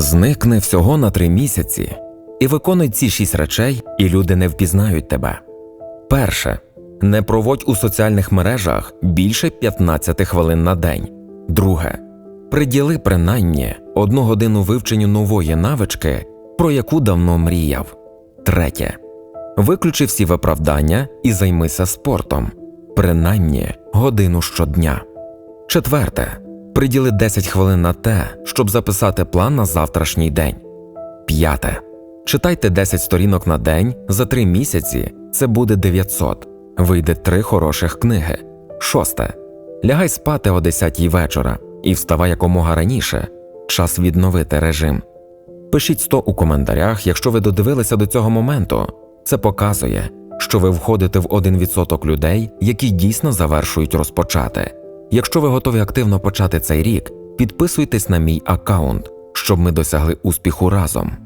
Зникни всього на три місяці і виконуй ці шість речей, і люди не впізнають тебе. Перше. Не проводь у соціальних мережах більше 15 хвилин на день. Друге. Приділи принаймні одну годину вивченню нової навички, про яку давно мріяв. Третє. Виключи всі виправдання і займися спортом, принаймні годину щодня. Четверте. Приділи 10 хвилин на те, щоб записати план на завтрашній день. П'яте. Читайте 10 сторінок на день за 3 місяці це буде 900. Вийде 3 хороших книги. Шосте. Лягай спати о 10 вечора і вставай якомога раніше. Час відновити режим. Пишіть 100 у коментарях, якщо ви додивилися до цього моменту. Це показує, що ви входите в 1% людей, які дійсно завершують розпочати. Якщо ви готові активно почати цей рік, підписуйтесь на мій аккаунт, щоб ми досягли успіху разом.